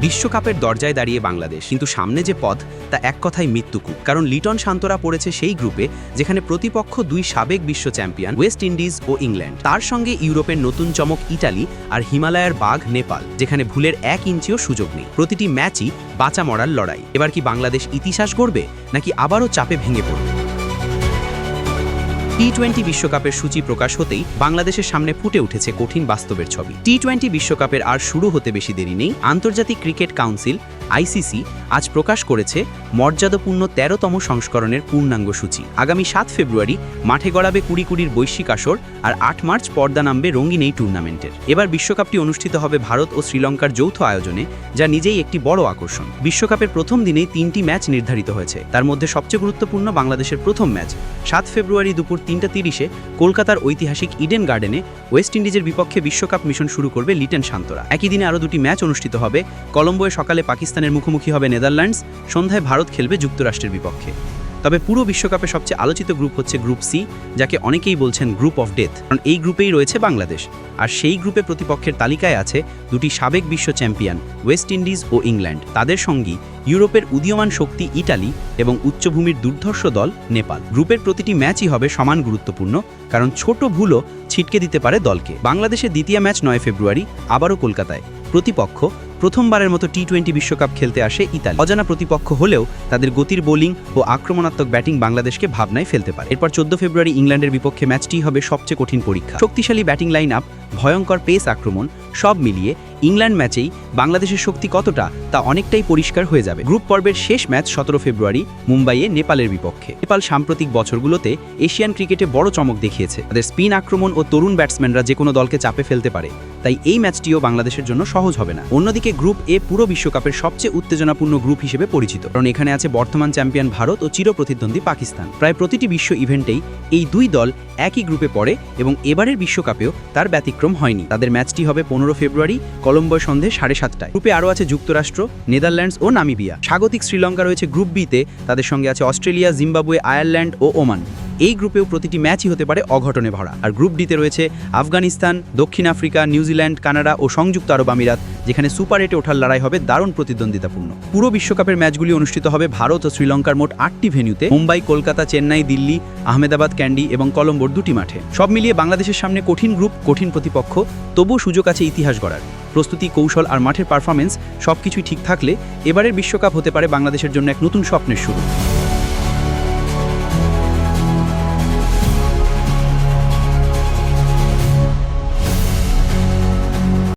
বিশ্বকাপের দরজায় দাঁড়িয়ে বাংলাদেশ। কিন্তু সামনে যে পথ, তা এক কথায় মৃত্যুকূপ। কারণ লিটন শান্তরা পড়েছে সেই গ্রুপে, যেখানে প্রতিপক্ষ দুই সাবেক বিশ্ব চ্যাম্পিয়ন, ওয়েস্ট ইন্ডিজ ও ইংল্যান্ড। তার সঙ্গে ইউরোপের নতুন চমক ইটালি আর হিমালয়ের বাঘ নেপাল, যেখানে ভুলের এক ইঞ্চিও সুযোগ নেই। প্রতিটি ম্যাচই বাঁচা মরার লড়াই। এবার কি বাংলাদেশ ইতিহাস গড়বে, নাকি আবারও চাপে ভেঙে পড়বে? টি টোয়েন্টি বিশ্বকাপের সূচি প্রকাশ হতেই বাংলাদেশের সামনে ফুটে উঠেছে কঠিন বাস্তবের ছবি। টি টোয়েন্টি বিশ্বকাপের আর শুরু হতে বেশি দেরি নেই। আন্তর্জাতিক ক্রিকেট কাউন্সিল আইসিসি আজ প্রকাশ করেছে মর্যাদাপূর্ণ তেরোতম সংস্করণের পূর্ণাঙ্গ সূচি। আগামী সাত ফেব্রুয়ারি মাঠে গড়াবে কুড়ি কুড়ির বৈশ্বিক আসর আর আট মার্চ পর্দা নামবে রঙিন এই টুর্নামেন্টের। এবার বিশ্বকাপটি অনুষ্ঠিত হবে ভারত ও শ্রীলঙ্কার যৌথ আয়োজনে, যা নিজেই একটি বড় আকর্ষণ। বিশ্বকাপের প্রথম দিনেই তিনটি ম্যাচ নির্ধারিত হয়েছে। তার মধ্যে সবচেয়ে গুরুত্বপূর্ণ বাংলাদেশের প্রথম ম্যাচ, সাত ফেব্রুয়ারি দুপুর তিনটা তিরিশে কলকাতার ঐতিহাসিক ইডেন গার্ডেনে ওয়েস্ট ইন্ডিজের বিপক্ষে বিশ্বকাপ মিশন শুরু করবে লিটন শান্তরা। একই দিনে আরও দুটি ম্যাচ অনুষ্ঠিত হবে। কলম্বোয় সকালে পাকিস্তানের মুখোমুখি হবে নেদারল্যান্ডস, সন্ধ্যায় ভারত খেলবে যুক্তরাষ্ট্রের বিপক্ষে। তবে পুরো বিশ্বকাপে সবচেয়ে আলোচিত গ্রুপ হচ্ছে গ্রুপ সি, যাকে অনেকেই বলছেন গ্রুপ অফ ডেথ। কারণ এই গ্রুপেই রয়েছে বাংলাদেশ। আর সেই গ্রুপে প্রতিপক্ষের তালিকায় আছে দুটি সাবেক বিশ্ব চ্যাম্পিয়ন, ওয়েস্ট ইন্ডিজ ও ইংল্যান্ড। তাদের সঙ্গী ইউরোপের উদীয়মান শক্তি ইটালি এবং উচ্চভূমির দুর্ধর্ষ দল নেপাল। গ্রুপের প্রতিটি ম্যাচই হবে সমান গুরুত্বপূর্ণ, কারণ ছোট ভুলও ছিটকে দিতে পারে দলকে। বাংলাদেশের দ্বিতীয় ম্যাচ নয় ফেব্রুয়ারি, আবারও কলকাতায়। প্রতিপক্ষ প্রথমবারের মতো টি টোয়েন্টি বিশ্বকাপ খেলতে আসে ইতালি। অজানা প্রতিপক্ষ হলেও তাদের গতির বোলিং ও আক্রমণাত্মক ব্যাটিং বাংলাদেশকে ভাবনায় ফেলতে পারে। এরপর চোদ্দ ফেব্রুয়ারি ইংল্যান্ডের বিপক্ষে ম্যাচটি হবে সবচেয়ে কঠিন পরীক্ষা। শক্তিশালী ব্যাটিং লাইন আপ ভয়ঙ্কর পেস আক্রমণ, সব মিলিয়ে ইংল্যান্ড ম্যাচেই বাংলাদেশের শক্তি কতটা তা অনেকটাই পরিষ্কার হয়ে যাবে। গ্রুপ পর্বের শেষ ম্যাচ সতেরো ফেব্রুয়ারি মুম্বাইয়ে নেপালের বিপক্ষে। নেপাল সাম্প্রতিক বছরগুলোতে এশিয়ান ক্রিকেটে বড় চমক দেখিয়েছে। তাদের স্পিন আক্রমণ ও তরুণ ব্যাটসম্যানরা যে কোনো দলকে চাপে ফেলতে পারে, তাই এই ম্যাচটিও বাংলাদেশের জন্য সহজ হবে না। অন্যদিকে গ্রুপ এ পুরো বিশ্বকাপের সবচেয়ে উত্তেজনাপূর্ণ গ্রুপ হিসেবে পরিচিত, কারণ এখানে আছে বর্তমান চ্যাম্পিয়ন ভারত ও চিরপ্রতিদ্বন্দ্বী পাকিস্তান। প্রায় প্রতিটি বিশ্ব ইভেন্টেই এই দুই দল একই গ্রুপে পড়ে এবং এবারের বিশ্বকাপেও তার ব্যতিক্রম হয়নি। তাদের ম্যাচটি হবে পনেরো ফেব্রুয়ারি কলম্বোয় সন্ধে সাড়ে সাতটায়। গ্রুপে আরও আছে যুক্তরাষ্ট্র, নেদারল্যান্ডস ও নামিবিয়া। স্বাগতিক শ্রীলঙ্কা রয়েছে গ্রুপ বিতে, তাদের সঙ্গে আছে অস্ট্রেলিয়া, জিম্বাবুয়ে, আয়ারল্যান্ড ও ওমান। এই গ্রুপেও প্রতিটি ম্যাচই হতে পারে অঘটনে ভরা। আর গ্রুপ ডিতে রয়েছে আফগানিস্তান, দক্ষিণ আফ্রিকা নিউজিল্যান্ড কানাডা ও সংযুক্ত আরব আমিরাত, যেখানে সুপার এটে ওঠার লড়াই হবে দারুণ প্রতিদ্বন্দ্বিতাপূর্ণ। পুরো বিশ্বকাপের ম্যাচগুলি অনুষ্ঠিত হবে ভারত ও শ্রীলঙ্কার মোট আটটি ভেন্যুতে, মুম্বাই, কলকাতা, চেন্নাই, দিল্লি, আহমেদাবাদ, ক্যান্ডি এবং কলম্বোর দুটি মাঠে। সব মিলিয়ে বাংলাদেশের সামনে কঠিন গ্রুপ, কঠিন প্রতিপক্ষ, তবুও সুযোগ আছে ইতিহাস গড়ার। প্রস্তুতি, কৌশল আর মাঠের পারফরমেন্স সবকিছুই ঠিক থাকলে এবারের বিশ্বকাপ হতে পারে বাংলাদেশের জন্য এক নতুন স্বপ্নের শুরু।